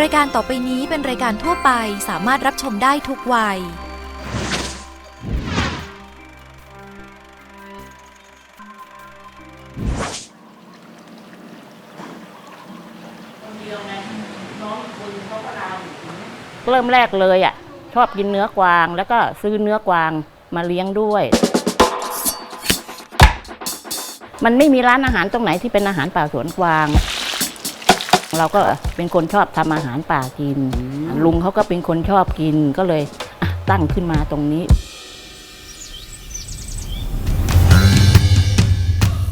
รายการต่อไปนี้เป็นรายการทั่วไปสามารถรับชมได้ทุกวัย เริ่มแรกเลยอะ ชอบกินเนื้อกวางแล้วก็ซื้อเนื้อกวางมาเลี้ยงด้วย มันไม่มีร้านอาหารตรงไหนที่เป็นอาหารป่าสวนกวาง เราก็เป็นคนชอบทำอาหารป่ากิน ลุงเขาก็เป็นคนชอบกินก็เลยอะตั้งขึ้นมาตรงนี้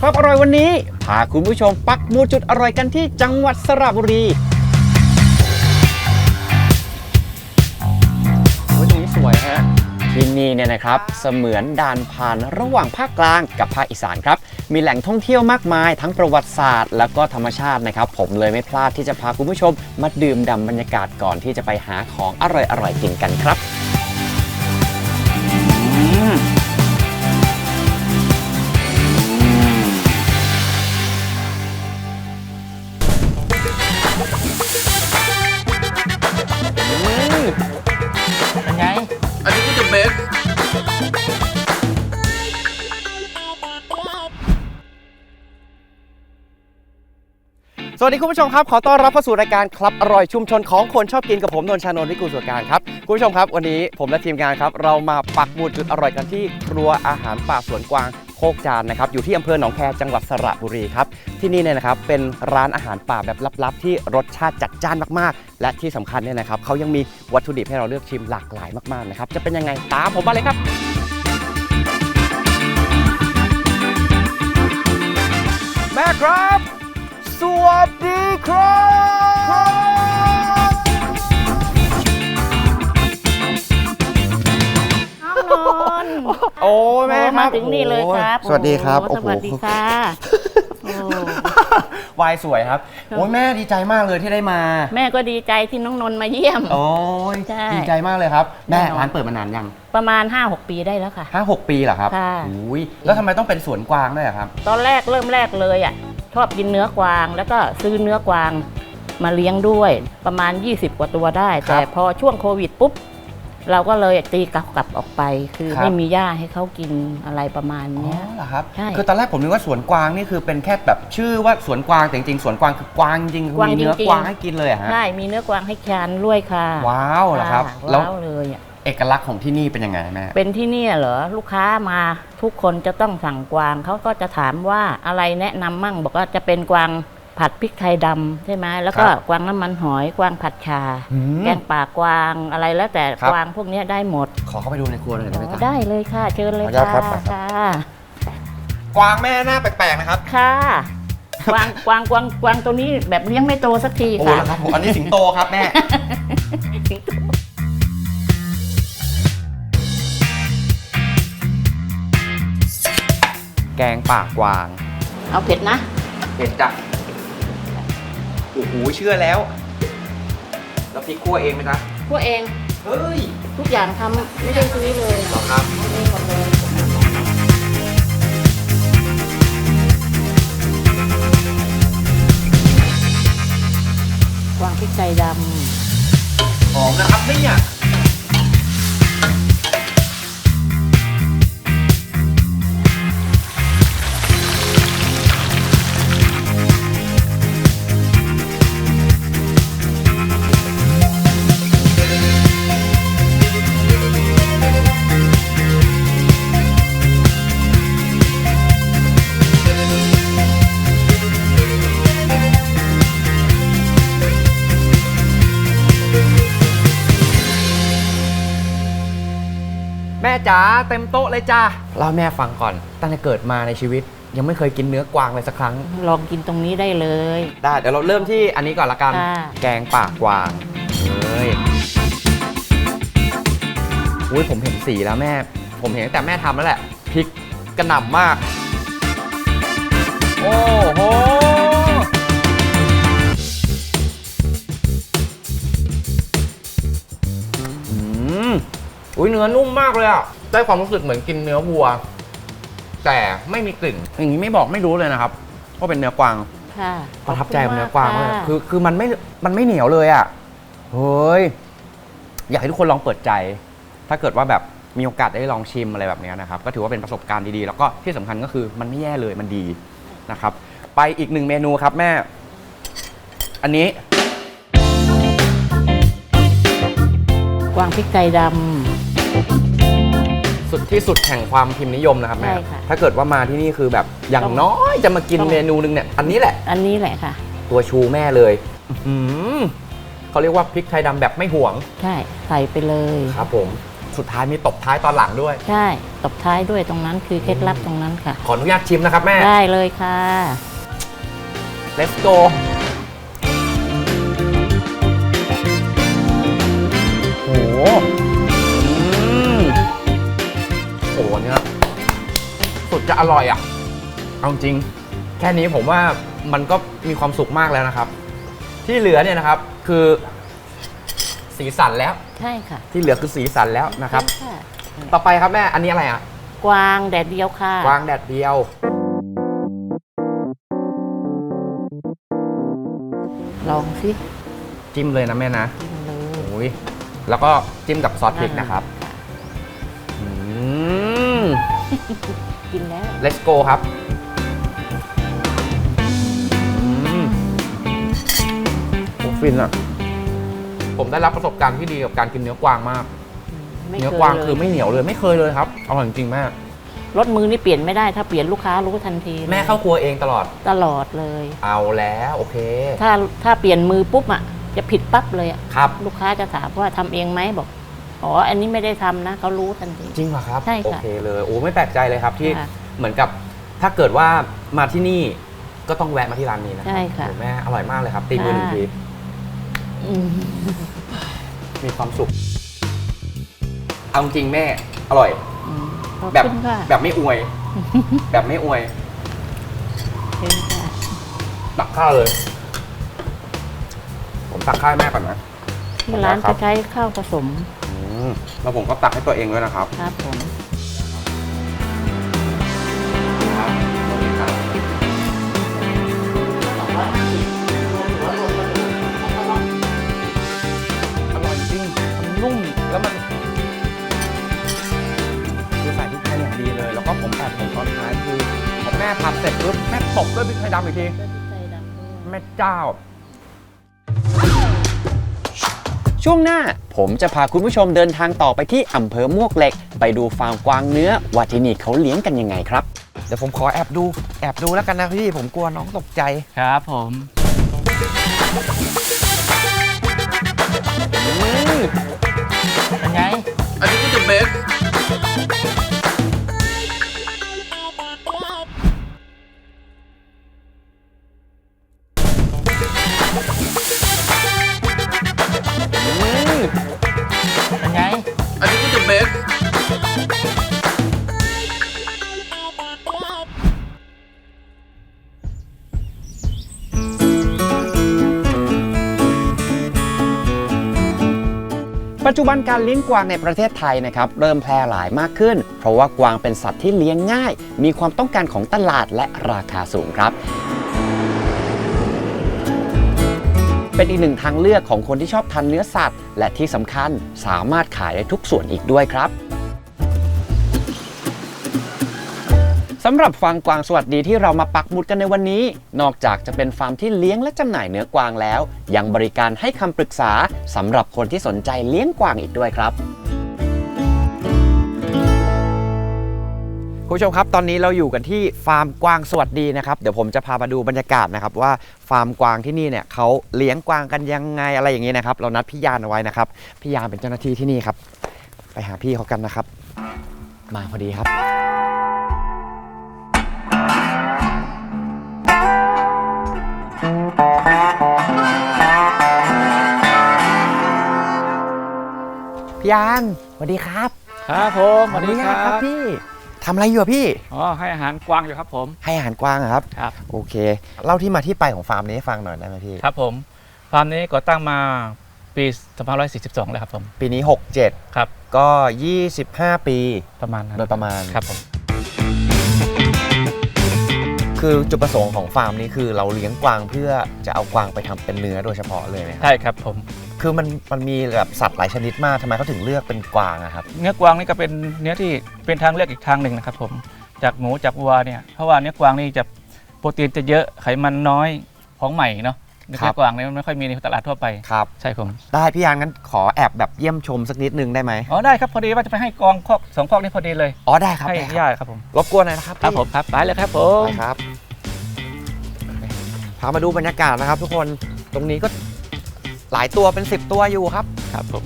ครับอร่อยวันนี้พาคุณผู้ชมปักหมูจุดอร่อยกันที่จังหวัดสระบุรีโอ้ยตรงนี้สวยฮะ ที่นี่เนี่ยนะครับเสมือนด่านผ่านระหว่างภาคกลางกับภาคอีสานครับ มีแหล่งท่องเที่ยวมากมาย ทั้งประวัติศาสตร์ แล้วก็ธรรมชาตินะครับ ผมเลยไม่พลาดที่จะพาคุณผู้ชม มาดื่มด่ำบรรยากาศก่อนที่จะไปหาของอร่อยๆกินกันครับ สวัสดีคุณผู้ชมครับ ขอต้อนรับเข้าสู่รายการคลับอร่อยชุมชนของคนชอบกินกับผมนนชานนท์วิกุลสุการครับคุณผู้ชมครับ วันนี้ผมและทีมงานครับ เรามาปักหมุดจุดอร่อยกันที่ครัวอาหารป่าสวนกวางโคกจานนะครับอยู่ที่อำเภอหนองแคจังหวัดสระบุรีครับที่นี่เนี่ยนะครับเป็นร้านอาหารป่าแบบลับๆ ที่รสชาติจัดจ้านมากๆ และที่สำคัญเนี่ยนะครับเขายังมีวัตถุดิบให้เราเลือกชิมหลากหลายมากๆนะครับจะเป็นยังไงตามผมมาเลยครับ แม่ครับ สวัสดีครับน้องนนท์โอ้แม่คมารับถึงนี่เลยครับโอ้สวัสดีครับโอ้โอ้สโหวัสดีค่ะโอ้วายสวยครับครับโอ้ยแม่ดีใจมากเลยที่ได้มาแม่ก็ดีใจที่น้องนนท์มาเยี่ยม โอ้ยใช่ดีใจมากเลยครับ แม่แน่นอน ร้านเปิดมานานยังประมาณ 5-6 ปีได้แล้วค่ะ ห้าหกปีเหรอครับค่ะ อุ้ยแล้วทำไมต้องเป็นสวนกวางด้วยอะครับ ตอนแรกเริ่มแรกเลยอะช อบกินเนื้อกวาง แล้วก็ซื้อเนื้อกวางมาเลี้ยงด้วยประมาณ 20 กว่าตัวได้ ครับแต่พอช่วงโควิดปุ๊บ เราก็เลยตีกลับกลับออกไป คือครับ ไม่มีหญ้าให้เขากินอะไรประมาณอ๋อเนี้ย เหรอครับ ใช่ คือตอนแรกผมนึกว่าสวนกวางนี่คือเป็นแค่แบบชื่อว่าสวนกวางแต่จริงๆสวนกวางคือกวางจริงๆคือกวางมีเนื้อจริงๆกวางให้กินเลยอะฮะ ใช่มีเนื้อกวางให้ทานด้วยค่ะว้าวเหรอครับ ค่ะแล้วว้าวเลยอะ เอกลักษณ์ของที่นี่เป็นยังไงแม่ เป็นที่เนี่ยเหรอลูกค้ามาทุกคนจะต้องสั่งกวางเขาก็จะถามว่าอะไรแนะนำมั่ง บอกว่าจะเป็นกวางผัดพริกไทยดำใช่ไหมแล้วก็ครับกวางน้ำมันหอยกวางผัดชา อืมแกงป่ากวางอะไรแล้วแต่ครับ กวางพวกเนี้ยได้หมดขอเข้าไปดูในครัวหน่อยได้ไหมอ๋อจ๊ะ ได้เลยค่ะ เชิญเลยขออนุญาตค่ะครับ ค่ะกวางแม่หน้าแปลกๆนะครับค่ะกวางกวางกวางกวางตัวนี้แบบเลี้ยงไม่โตสักทีโอ้ค่ะ แล้วครับผมอันนี้สิงโตครับแม่ แกงป่ากวาง เอาเผ็ดนะเห็นจ้ะโอ้โหเชื่อแล้ว แล้วพริกคั่วเองไหมจ๊ะพวกเองเฮ้ยทุกอย่างทำไม่ได้ซื้อเลยหรอครับ ทำเองหมดเลยกวางพริกไทยดำหอมนะครับเนี่ย จ๋าเต็มโต๊ะเลยจ้าเล่าให้แม่ฟังก่อน ตั้งแต่เกิดมาในชีวิต ยังไม่เคยกินเนื้อกวางเลยสักครั้ง ลองกินตรงนี้ได้เลย ได้เดี๋ยวเราเริ่มที่อันนี้ก่อนละกัน ค่ะ แกงป่ากวางเฮ้ยอุ้ยผมเห็นสีแล้วแม่ ผมเห็นตั้งแต่แม่ทำแล้วแหละพริกกระหน่ำมาก โอ้โห อุ้ยเนื้อนุ่มมากเลยอะ ได้ความรู้สึกเหมือนกินเนื้อวัว แต่ไม่มีกลิ่น อย่างนี้ไม่บอกไม่รู้เลยนะครับว่าเป็นเนื้อกวาง ค่ะประทับใจกับเนื้อกวางมากค่ะคือคือมันไม่ มันไม่เหนียวเลยอะ เฮ้ย อยากให้ทุกคนลองเปิดใจ ถ้าเกิดว่าแบบมีโอกาสได้ลองชิมอะไรแบบเนี้ยนะครับ ก็ถือว่าเป็นประสบการณ์ดีๆ แล้วก็ที่สำคัญก็คือมันไม่แย่เลย มันดีนะครับ ไปอีกหนึ่งเมนูครับแม่ อันนี้ กวางพริกไทยด สุดที่สุดแห่งความพิมพ์นิยมนะครับแม่ ใช่ค่ะ ถ้าเกิดว่ามาที่นี่คือแบบอย่างต้องน้อยจะมากินต้องเมนูหนึงเนี่ยอันนี้แหละำอันนี้แหละค่ะ ตัวชูแม่เลยอื้อหือเขาเรียกว่าพริกไทยดำแบบไม่ห่วงใช่ใส่ไปเลยครับผม สุดท้ายมีตบท้ายตอนหลังด้วย ใช่ตบท้ายด้วยตรงนั้นคือเคล็ดลับตรงนั้นค่ะ ขออนุญาตชิมนะครับแม่ ได้เลยค่ะ let's go โอ้โห โอ้โหเนี่ยสุดจะอร่อยอะ เอาจริง แค่นี้ผมว่ามันก็มีความสุขมากแล้วนะครับ ที่เหลือเนี่ยนะครับ คือสีสันแล้ว ใช่ค่ะที่เหลือคือสีสันแล้วนะครับ ใช่ค่ะต่อไปครับแม่ อันนี้อะไรอะ กวางแดดเดียวค่ะกวางแดดเดียว ลองสิจิ้มเลยนะแม่นะกินเลยโอ้ยแล้วก็จิ้มกับซอสพริกนะครับอืม กินแล้ว let's go ครับอืมโอ้ฟินอะ ผมได้รับประสบการณ์ที่ดีกับการกินเนื้อกวางมาก ไม่เนื้อเคยกวางเลยคือไม่เหนียวเลยไม่เคยเลยครับอร่อยจริงๆแม่รสมือนี่เปลี่ยนไม่ได้ถ้าเปลี่ยนลูกค้ารู้ทันทีลยแม่เข้าครัวเองตลอด ตลอดเลย เอาแล้วโอเค ถ้าถ้าเปลี่ยนมือปุ๊บอะจะผิดปั๊บเลยอะครับ ลูกค้าจะถามว่าทำเองไหมบอก อ๋อ อันนี้ไม่ได้ทำนะเขารู้ทันที จริงเหรอครับ ใช่โอค่ะเคเลยโอ้ไม่แปลกใจเลยครับที่ค่ะเหมือนกับถ้าเกิดว่ามาที่นี่ก็ต้องแวะมาที่ร้านนี้นะครัใช่ค่ะโอ้แม่อร่อยมากเลยครับ ตีมือหนึ่งค่ะ ทีอืมมีความสุขเอาจริงแม่อร่อย อืมขอบแบบคุณค่ะแบบไม่อวย แบบไม่อวยเชิญค่ะตักข้าวเลย ผมตักข้าวให้แม่ก่อนนะ ที่ร้านครัจะบ ใช้ข้าวผสมอื มแล้วผมก็ตักให้ตัวเองด้วยนะครับ ครับผม อร่อยจริงมันนุ่ม แล้วมัน คือใส่พริกไทยอย่างดีเลย แล้วก็ผมแอบเห็นตอนท้ายคือพอแม่ผัดเสร็จปุ๊บแม่ตบด้วยพริกไทยดำอีกที แม่เจ้า ช่วงหน้า ผมจะพาคุณผู้ชมเดินทางต่อไปที่อำเภอมวกเหล็ก ไปดูฟาร์มกวางเนื้อว่าที่นี่เขาเลี้ยงกันยังไงครับ เดี๋ยวผมขอแอบดูแอบดูแล้วกันนะพี่ผมกลัวน้องตกใจครับผมเป็นไง อันนี้คือ the best ปัจจุบันการเลี้ยงกวางในประเทศไทยนะครับเริ่มแพร่หลายมากขึ้น เพราะว่ากวางเป็นสัตว์ที่เลี้ยงง่าย มีความต้องการของตลาดและราคาสูงครับเป็นอีกหนึ่งทางเลือกของคนที่ชอบทานเนื้อสัตว์ และที่สำคัญสามารถขายได้ทุกส่วนอีกด้วยครับ สำหรับฟาร์มกวางสวัสดีที่เรามาปักหมุดกันในวันนี้ นอกจากจะเป็นฟาร์มที่เลี้ยงและจำหน่ายเนื้อกวางแล้ว ยังบริการให้คำปรึกษาสำหรับคนที่สนใจเลี้ยงกวางอีกด้วยครับคุณผู้ชมครับ ตอนนี้เราอยู่กันที่ฟาร์มกวางสวัสดีนะครับ เดี๋ยวผมจะพามาดูบรรยากาศนะครับว่าฟาร์มกวางที่นี่เนี่ยเขาเลี้ยงกวางกันยังไงอะไรอย่างนี้นะครับ เรานัดพี่ยานเอาไว้นะครับ พี่ยานเป็นเจ้าหน้าที่ที่นี่ครับ ไปหาพี่เขากันนะครับ มาพอดีครับ ยานสวัสดีครับครับผมสวัสดีคขออนุญารัตบพี่ทำอะไรอยู่อะพี่อ๋อให้อาหารกวางอยู่ครับผม ให้อาหารกวางเหรอครับครับ โอเคเล่าที่มาที่ไปของฟาร์มนี้ให้ฟังหน่อยได้ไหมพี่ครับผมฟาร์มนี้ก่อตั้งมาปี2542แล้วครับผม ปีนี้ 67 ครับ ก็ 25 ปีประมาณนั้นโดยประมาณครับผม คือจุดประสงค์ของฟาร์มนี้คือเราเลี้ยงกวางเพื่อจะเอากวางไปทำเป็นเนื้อโดยเฉพาะเลยไหมครับ ใช่ครับผม คือมันมันมีแบบสัตว์หลายชนิดมากทำไมเขาถึงเลือกเป็นกวางอะครับ เนื้อกวางนี่ก็เป็นเนื้อที่เป็นทางเลือกอีกทางหนึ่งนะครับผม จากหมูจากวัวเนี่ยเพราะว่าเนื้อกวางนี่จะโปรตีนจะเยอะไขมันน้อยของใหม่เนาะ เนื้ครับอกวางเนี่ยมันไม่ค่อยมีในตลาดทั่วไปครับ ใช่ผมได้พี่ยานงั้นขอแอบแบบเยี่ยมชมสักนิดนึงได้ไหมอ๋อได้ครับพอดีว่าจะไปให้กองคอกสองคอกนี่พอดีเลยอ๋อได้ครับให้ได้ครับย่าครับผมรบกวนหน่อยนะครับครับพี่ผมครับไปเลยครับผมไปครับพามาดูบรรยากาศนะครับ ทุกคนตรงนี้ก็หลายตัวเป็น 10 ตัวอยู่ครับ ครับผม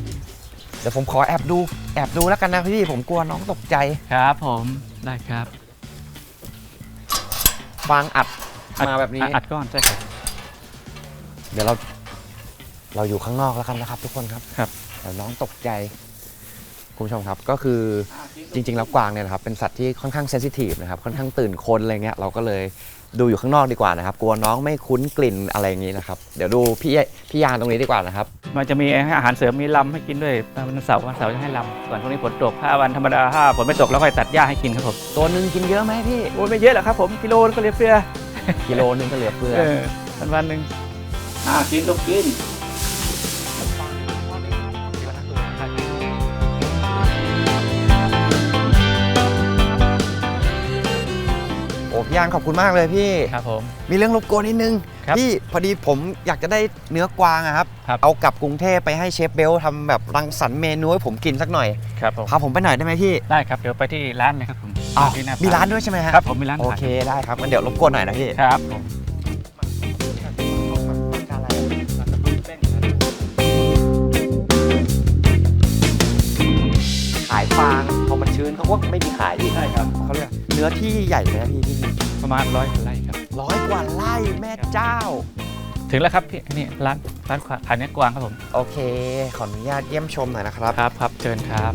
เดี๋ยวผมขอแอบดูแอบดูแล้วกันนะพี่ผมกลัวน้องตกใจครับผมได้ครับฟางอัดมาแบบนี้ อัดก้อนใช่ครับ เดี๋ยวเราเราอยู่ข้างนอกแล้วกันนะครับ ทุกคนครับครับ เดี๋ยวน้องตกใจคุณผู้ชมครับก็คือจริง ๆ แล้วกวางเนี่ยนะครับเป็นสัตว์ที่ค่อนข้างเซนซิทีฟนะครับค่อนข้างตื่นคนอะไรเงี้ยเราก็เลยดูอยู่ข้างนอกดีกว่านะครับ กลัวน้องไม่คุ้นกลิ่นอะไรอย่างนี้นะครับ เดี๋ยวดูพี่พี่ยานตรงนี้ดีกว่านะครับ มันจะมีอาหารเสริมมีลำให้กินด้วยวันเสาร์วันเสาร์จะให้ลำส่วนพวกนี้ฝนตกถ้าวันธรรมดาถ้าฝนไม่ตกแล้วค่อยตัดหญ้าให้กินครับผมตัวหนึ่งกินเยอะไหมพี่โอ้ยไม่เยอะหรอกครับผมกิโลก็เหลยเฟือกิโลหนึงก็เหลือเฟือเออวันวันหนึ่ง อ่ากินลูกกินโอ้พี่ยานขอบคุณมากเลยพี่ ครับผม มีเรื่องรบกวนนิดนึง ครับพี่พอดีผมอยากจะได้เนื้อกวางอะครับ ครับ เอากลับกรุงเทพไปให้เชฟเบลทำแบบรังสรรค์เมนูให้ผมกินสักหน่อย ครับผมพาผมไปหน่อยได้ไหมพี่ได้ครับเดี๋ยวไปที่ร้านเลยครับผมอ้าวที่หมีร้านด้วยใช่ไหมฮะครับผมมีร้านโอขายเคได้ครับงั้นเดี๋ยวรบกวนหน่อยนะพี่ ครับผม ฟางพอมันชื้นเขาก็ไม่มีขายพี่ใช่ครับเขาเรียกเนื้อที่ใหญ่ไหมพี่ที่นี่ประมาณร้อยไร่ครับร้อยกว่าไร่แม่เจ้า ถึงแล้วครับพี่นี่ร้านร้านขายเนื้อกวางครับผมโอเค ขออนุญาตเยี่ยมชมหน่อยนะครับครับครับเชิญครับ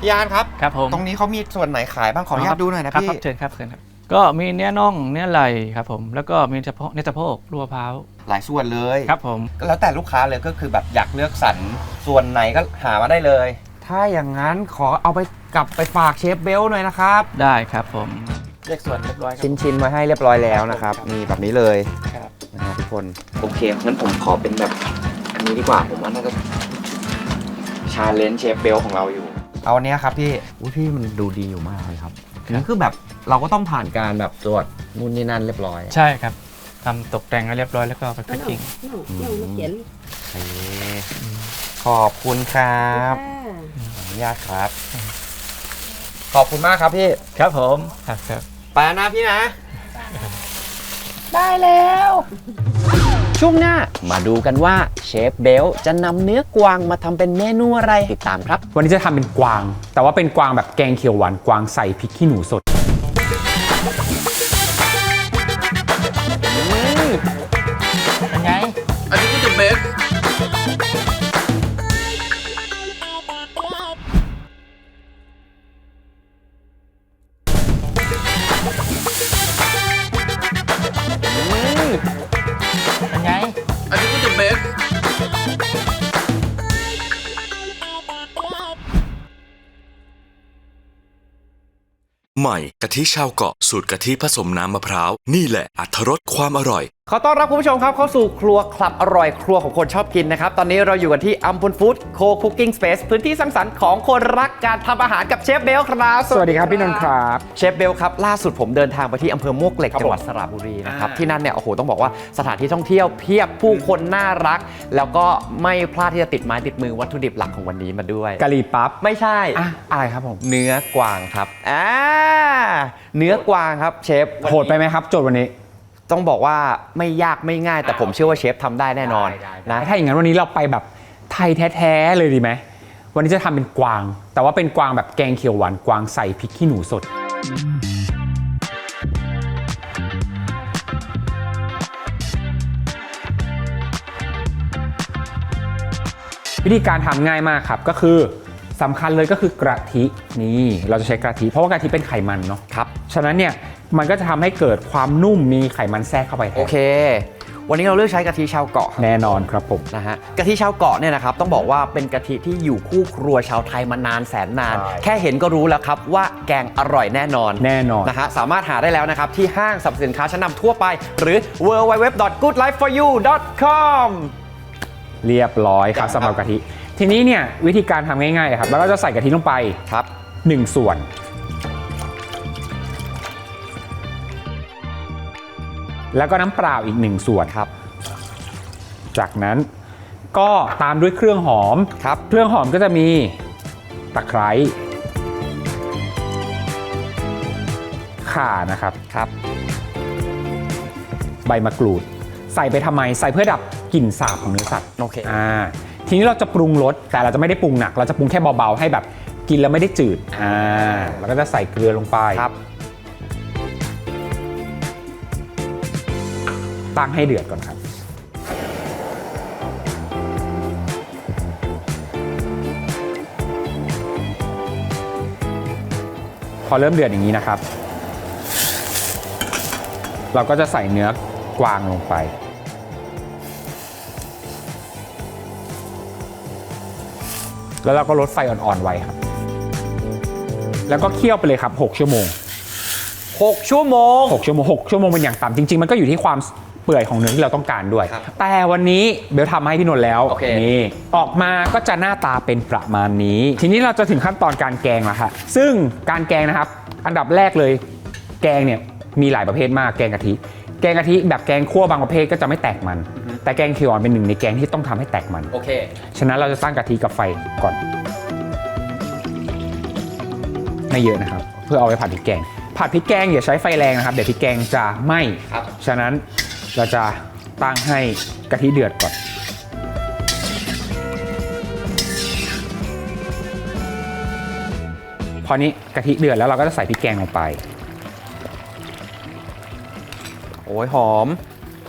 พี่ยานครับ ครับผมตรงนี้เขามีส่วนไหนขายบ้างขออนุญาตดูหน่อยนะครับพี่ครับเชิญครับเชิญครับ ก็มีเนื้อน่องเนื้อไหล่ครับผมแล้วก็มีเฉพาะเนื้อสะโพกลูกมะพร้าว หลายส่วนเลยครับผม แล้วแต่ลูกค้าเลยก็คือแบบอยากเลือกสรรส่วนไหนก็หามาได้เลย ถ้าอย่างนั้นขอเอาไปกลับไปฝากเชฟเบลหน่อยนะครับ ได้ครับผมเรียกส่วนเรียบร้อยครับ ชิ้นชิ้นๆมาให้เรียบร้อยแล้วนะครับครับนี่แบบนี้เลยครับ นะฮะทุกคนโอเคงั้นผมขอเป็นแบบอันนี้ดีกว่าผมว่าน่าจะชาเลนจ์เชฟเบลของเราอยู่ เอาอันเนี้ยครับพี่อุ้ยพี่มันดูดีอยู่มากเลยครับนี่คือแบบเราก็ต้องผ่านการแบบตรวจนู่นนี่นั่นเรียบร้อย ใช่ครับ ทำตกแต่งให้เรียบร้อยแล้วก็ไปแพ็คกิ้งโอเคขอบคุณครับขออนุญาตครับ ขอบคุณมากครับพี่ครับผมครับครับ ไปแล้วนะพี่นะ ได้แล้ว ช่วงหน้ามาดูกันว่าเชฟเบลจะนำเนื้อกวางมาทำเป็นเมนูอะไรติดตามครับ วันนี้จะทำเป็นกวาง แต่ว่าเป็นกวางแบบแกงเขียวหวานกวางใส่พริกขี้หนูสด กะทิชาวเกาะสูตรกะทิผสมน้ำมะพร้าว นี่แหละอัตรสความอร่อย ขอต้อนรับคุณผู้ชมครับเข้าสู่ครัวคลับอร่อยครัวของคนชอบกินนะครับ ตอนนี้เราอยู่กันที่อัมพุนฟู้ดโคคุกกิ้งสเปซพื้นที่สร้างสรรค์ของคนรักการทำอาหารกับเชฟเบลครับสวัสดีครับพี่นนท์ครับเชฟเบลครับล่าสุดผมเดินทางไปที่อำเภอมวกเหล็กจังหวัดสระบุรีนะครับที่นั่นเนี่ยโอ้โหต้องบอกว่าสถานที่ท่องเที่ยวเพียบผู้คนน่ารัก แล้วก็ไม่พลาดที่จะติดไม้ติดมือวัตถุดิบหลักของวันนี้มาด้วยกะหรี่ปั๊บไม่ใช่อะอะไรครับผมเนื้อกวางครับอ่าเนื้อกวางครับเชฟโหดไปไหมครับโจทย์วันนี้ ต้องบอกว่าไม่ยากไม่ง่าย แต่ผมเชื่อว่าเชฟทำได้แน่นอนนะ ถ้าอย่างนั้นวันนี้เราไปแบบไทยแท้ๆเลยดีไหม วันนี้จะทำเป็นกวาง แต่ว่าเป็นกวางแบบแกงเขียวหวานกวางใส่พริกขี้หนูสด วิธีการทำง่ายมากครับก็คือสำคัญเลยก็คือกะทินี่เราจะใช้กะทิเพราะว่ากะทิเป็นไขมันเนาะ ครับ ฉะนั้นเนี่ย มันก็จะทำให้เกิดความนุ่มมีไขมันแทรกเข้าไปแทนโอเค วันนี้เราเลือกใช้กะทิชาวเกาะครับแน่นอนครับผม นะฮะกะทิชาวเกาะเนี่ยนะครับต้องบอกว่าเป็นกะทิที่อยู่คู่ครัวชาวไทยมานานแสนนาน ใช่ แค่เห็นก็รู้แล้วครับว่าแกงอร่อยแน่นอนแน่นอน นะฮะสามารถหาได้แล้วนะครับ ที่ห้างสรรพสินค้าชั้นนำทั่วไป หรือ www.goodlifeforyou.com เรียบร้อยครับครับ สำหรับกะทิ ทีนี้เนี่ยวิธีการทำง่ายๆครับ แล้วก็จะใส่กะทิลงไป ครับ 1 ส่วน แล้วก็น้ำเปล่าอีก1ส่วนครับ จากนั้นก็ตามด้วยเครื่องหอมครับ เครื่องหอมก็จะมีตะไคร้ข่านะครับครับ ใบมะกรูด ใส่ไปทำไมใส่เพื่อดับกลิ่นสาบของเนื้อสัตว์โอเคอ่าทีนี้เราจะปรุงรสแต่เราจะไม่ได้ปรุงหนัก เราจะปรุงแค่เบาๆให้แบบกินแล้วไม่ได้จืดอ่าแล้วก็จะใส่เกลือลงไปครับ ตั้งให้เดือดก่อนครับพอเริ่มเดือดอย่างนี้นะครับ เราก็จะใส่เนื้อกวางลงไป แล้วเราก็ลดไฟอ่อนๆไว้ครับ แล้วก็เคี่ยวไปเลยครับ 6 ชั่วโมง 6 ชั่วโมง 6ชั่วโมง6ชั่วโมงเป็นอย่างต่ำจริง ๆ มันก็อยู่ที่ความเปื่อยของเนื้อที่เราต้องการด้วย ครับแต่วันนี้เบลทำมาให้พี่นนท์แล้วโอเค นี่ออกมาก็จะหน้าตาเป็นประมาณนี้ ทีนี้เราจะถึงขั้นตอนการแกงแล้วค่ะซึ่งการแกงนะครับ อันดับแรกเลย แกงเนี่ยมีหลายประเภทมากแกงกะทิ แกงกะทิแบบแกงคั่วบางประเภทก็จะไม่แตกมัน แต่แกงเขียวหวานเป็นหนึ่งในแกงที่ต้องทำให้แตกมัน โอเค ฉะนั้นเราจะตั้งกะทิกับไฟก่อน ไม่เยอะนะครับ เพื่อเอาไปผัดพริกแกง ผัดพริกแกงอย่าใช้ไฟแรงนะครับ เดี๋ยวพริกแกงจะไหม้ครับ ฉะนั้นเราจะตั้งให้กะทิเดือดก่อน พอนี้กะทิเดือดแล้วเราก็จะใส่พริกแกงลงไป โอ้ยหอม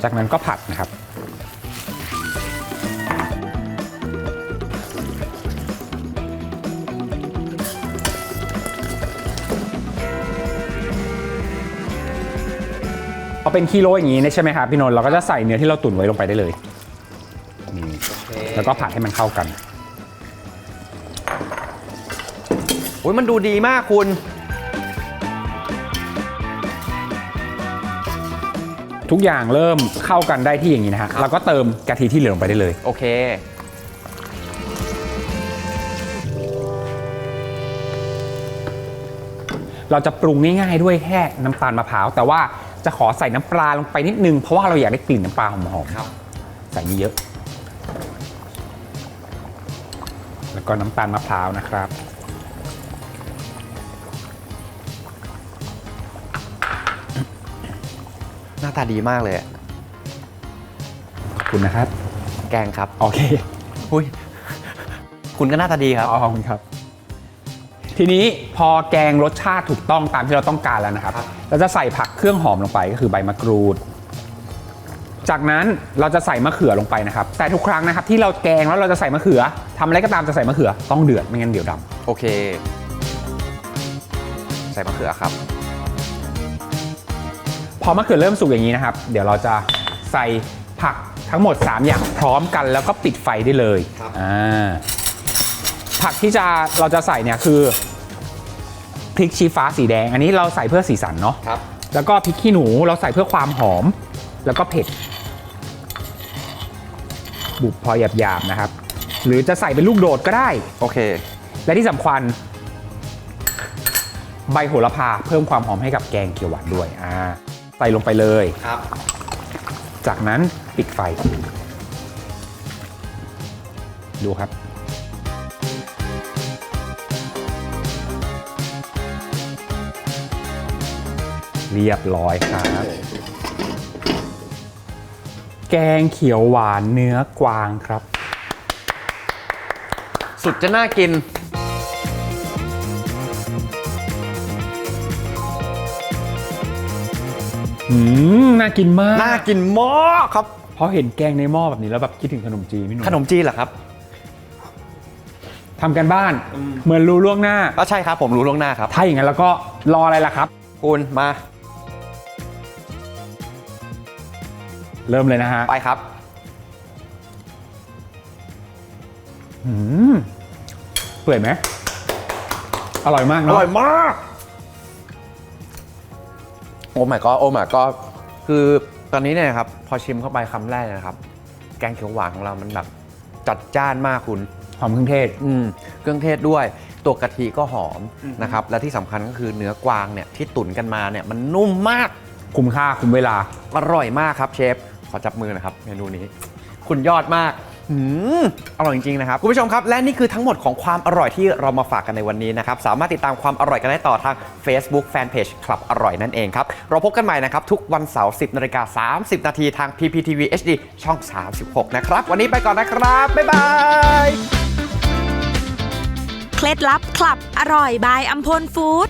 จากนั้นก็ผัดนะครับ พอเป็นกิโลอย่างนี้เนี่ยใช่ไหมครับพี่นนท์เราก็จะใส่เนื้อที่เราตุ๋นไว้ลงไปได้เลยนี่แล้วก็ผัดให้มันเข้ากันโอ้ยมันดูดีมากคุณ ทุกอย่างเริ่มเข้ากันได้ที่อย่างนี้นะฮะเราก็เติมกะทิที่เหลือลงไปได้เลย โอเค เราจะปรุงง่ายๆด้วยแค่น้ำตาลมะพร้าวแต่ว่า จะขอใส่น้ำปลาลงไปนิดนึง เพราะว่าเราอยากได้กลิ่นน้ำปลาหอมๆครับ ใส่นี่เยอะ แล้วก็น้ำตาลมะพร้าวนะครับ หน้าตาดีมากเลยอะขอบคุณนะครับ แกงครับ โอเค อุ้ย คุณก็หน้าตาดีครับขอบคุณครับ ทีนี้พอแกงรสชาติถูกต้องตามที่เราต้องการแล้วนะครับครับ เราจะใส่ผักเครื่องหอมลงไปก็คือใบมะกรูด จากนั้นเราจะใส่มะเขือลงไปนะครับ แต่ทุกครั้งนะครับที่เราแกงแล้วเราจะใส่มะเขือทำอะไรก็ตามจะใส่มะเขือต้องเดือดไม่งั้นเดี๋ยวดำ โอเค ใส่มะเขือครับ พอมะเขือเริ่มสุกอย่างนี้นะครับ เดี๋ยวเราจะใส่ผักทั้งหมด 3 อย่างพร้อมกันแล้วก็ปิดไฟได้เลยครับ อ่าผักที่จะเราจะใส่เนี่ยคือ พริกชี้ฟ้าสีแดง อันนี้เราใส่เพื่อสีสันเนาะครับ แล้วก็พริกขี้หนูเราใส่เพื่อความหอม แล้วก็เผ็ด บุบพอหยาบๆนะครับ หรือจะใส่เป็นลูกโดดก็ได้ โอเค และที่สำคัญ ใบโหระพาเพิ่มความหอมให้กับแกงเขียวหวานด้วยอ่าใส่ลงไปเลย ครับ จากนั้นปิดไฟ ดูครับ เรียบร้อยครับ แกงเขียวหวานเนื้อกวางครับ สุดจะน่ากิน อืม น่ากินมาก น่ากินมากครับ เพราะเห็นแกงในหม้อแบบนี้แล้วแบบคิดถึงขนมจีนพี่หนุ่ขนมจีนเหรอครับทำกันบ้าน เหมือนรู้ล่วงหน้า ก็ใช่ครับผมรู้ล่วงหน้าครับ ถ้าอย่างนั้นแล้วก็รออะไรล่ะครับ คุณมา เริ่มเลยนะฮะไปครับอืมเปื่อยไหมอร่อยมากอเนาะร่อยมาก โอ้ my god โอ้ my god คือตอนนี้เนี่ยนะครับ พอชิมเข้าไปคำแรกเนยนะครับ แกงเขียวหวานของเรามันแบบจัดจ้านมากคุณ หอมเครื่องเทศ อืมเครื่องเทศด้วย ตัวกะทิก็หอมนะครับ และที่สำคัญก็คือเนื้อกวางเนี่ยที่ตุ๋นกันมาเนี่ยมันนุ่มมาก คุ้มค่าคุ้มเวลา อร่อยมากครับเชฟ ขอจับมือนะครับเมนูนี้ คุณยอดมากอืมอร่อยจริงๆนะครับ คุณผู้ชมครับ และนี่คือทั้งหมดของความอร่อยที่เรามาฝากกันในวันนี้นะครับ สามารถติดตามความอร่อยกันได้ต่อทาง Facebook Fanpage คลับอร่อยนั่นเองครับ เราพบกันใหม่นะครับ ทุกวันเสาร์ 10นาฬิกา30 นาทีทาง PPTV HD ช่อง 36 นะครับ วันนี้ไปก่อนนะครับ บ๊ายบายเคล็ดลับคลับอร่อยบายอัมพลฟู้ด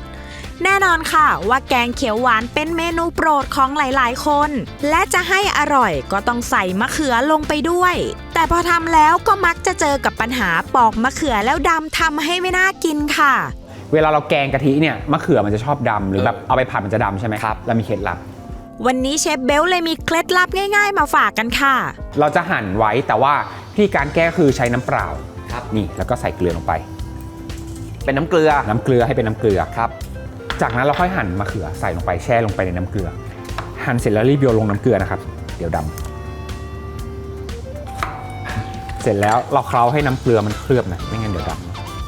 แน่นอนค่ะว่าแกงเขียวหวานเป็นเมนูโปรดของหลายๆ คน และจะให้อร่อยก็ต้องใส่มะเขือลงไปด้วย แต่พอทำแล้วก็มักจะเจอกับปัญหาปอกมะเขือแล้วดำทำให้ไม่น่ากินค่ะ เวลาเราแกงกะทิเนี่ยมะเขือมันจะชอบดำหรือแบบเอาไปผัดมันจะดำใช่ไหมครับเรามีเคล็ดลับ วันนี้เชฟเบลเลยมีเคล็ดลับง่ายๆ มาฝากกันค่ะ เราจะหั่นไว้แต่ว่าที่การแก้คือใช้น้ำเปล่าครับนี่แล้วก็ใส่เกลือลงไป เป็นน้ำเกลือน้ำเกลือให้เป็นน้ำเกลือครับ จากนั้นเราค่อยหั่นมะเขือใส่ลงไปแช่ลงไปในน้ำเกลือ หั่นเสร็จแล้วรีบโยนลงน้ำเกลือนะครับ เดี๋ยวดำเสร็จแล้วเราเคล้าให้น้ำเกลือมันเคลือบนะไม่งั้นเดี๋ยวด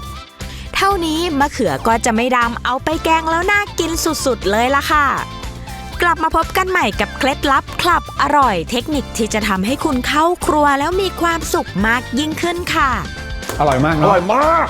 ำเท่านี้มะเขือก็จะไม่ดำเอาไปแกงแล้วน่ากินสุดๆเลยล่ะค่ะกลับมาพบกันใหม่กับเคล็ดลับคลับอร่อยเทคนิคที่จะทำให้คุณเข้าครัวแล้วมีความสุขมากยิ่งขึ้นค่ะ อร่อยมากอเนาะร่อยมาก